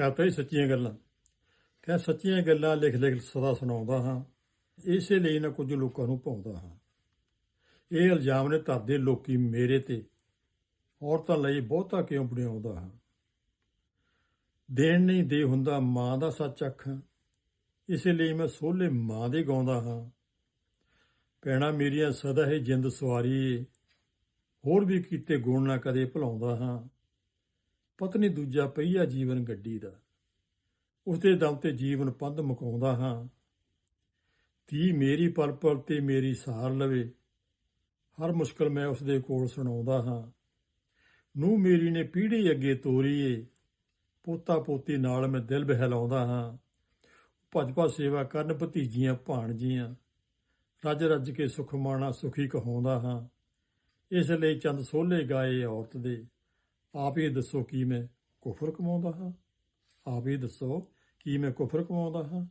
ਕਰਤਾ ਹੀ ਸੱਚੀਆਂ ਗੱਲਾਂ। ਕਹ ਸੱਚੀਆਂ ਗੱਲਾਂ ਲਿਖ ਲਿਖ ਸਦਾ ਸੁਣਾਉਂਦਾ ਹਾਂ। ਇਸੇ ਲਈ ਨਾ ਕੁਝ ਲੋਕਾਂ ਨੂੰ ਪਾਉਂਦਾ ਹਾਂ। ਇਹ ਇਲਜ਼ਾਮ ਨੇ ਧਰਦੇ ਲੋਕੀ ਮੇਰੇ ਤੇ। ਔਰਤਾਂ ਲਈ ਬਹੁਤਾ ਕਿਉਂ ਬਣਾਉਂਦਾ ਹਾਂ? ਦੇਣ ਨਹੀਂ ਦੇ ਹੁੰਦਾ ਮਾਂ ਦਾ ਸੱਚ ਅੱਖਾਂ। ਇਸੇ ਲਈ ਮੈਂ ਸੋਲੇ ਮਾਂ ਦੇ ਗਾਉਂਦਾ ਹਾਂ। ਪੈਣਾ ਮੇਰੀਆਂ ਸਦਾ ਹੀ ਜਿੰਦ ਸਵਾਰੀ। ਹੋਰ ਵੀ ਕੀਤੇ ਗੁਣ ਨਾ ਕਦੇ ਭੁਲਾਉਂਦਾ ਹਾਂ। ਪਤਨੀ ਦੂਜਾ ਪਹੀਆ ਜੀਵਨ ਗੱਡੀ ਦਾ। ਉਸਦੇ ਦਮ ਤੇ ਜੀਵਨ ਪੰਧ ਮੁਕਾਉਂਦਾ ਹਾਂ। ਧੀ ਮੇਰੀ ਪਲ ਪਲ ਤੇ ਮੇਰੀ ਸਾਰ ਲਵੇ। ਹਰ ਮੁਸ਼ਕਲ ਮੈਂ ਉਸਦੇ ਕੋਲ ਸੁਣਾਉਂਦਾ ਹਾਂ। ਨੂੰ ਮੇਰੀ ਨੇ ਪੀੜੀ ਅੱਗੇ ਤੋਰੀਏ। ਪੋਤਾ ਪੋਤੀ ਨਾਲ ਮੈਂ ਦਿਲ ਬਹਿਲਾਉਂਦਾ ਹਾਂ। ਭੱਜ ਭੱਜ ਸੇਵਾ ਕਰਨ ਭਤੀਜੀਆਂ ਭਾਣਜੀਆਂ। ਰੱਜ ਰੱਜ ਕੇ ਸੁਖ ਮਾਣਾ ਸੁਖੀ ਕਹਾਉਂਦਾ ਹਾਂ। ਇਸ ਲਈ ਚੰਦ ਸੋਲੇ ਗਾਏ ਔਰਤ ਦੇ। ਆਪ ਹੀ ਦੱਸੋ ਕੀ ਮੈਂ ਕੁਫਰ ਕਮਾਉਂਦਾ ਹਾਂ? ਆਪ ਹੀ ਦੱਸੋ ਕੀ ਮੈਂ ਕੁਫਰ ਕਮਾਉਂਦਾ ਹਾਂ?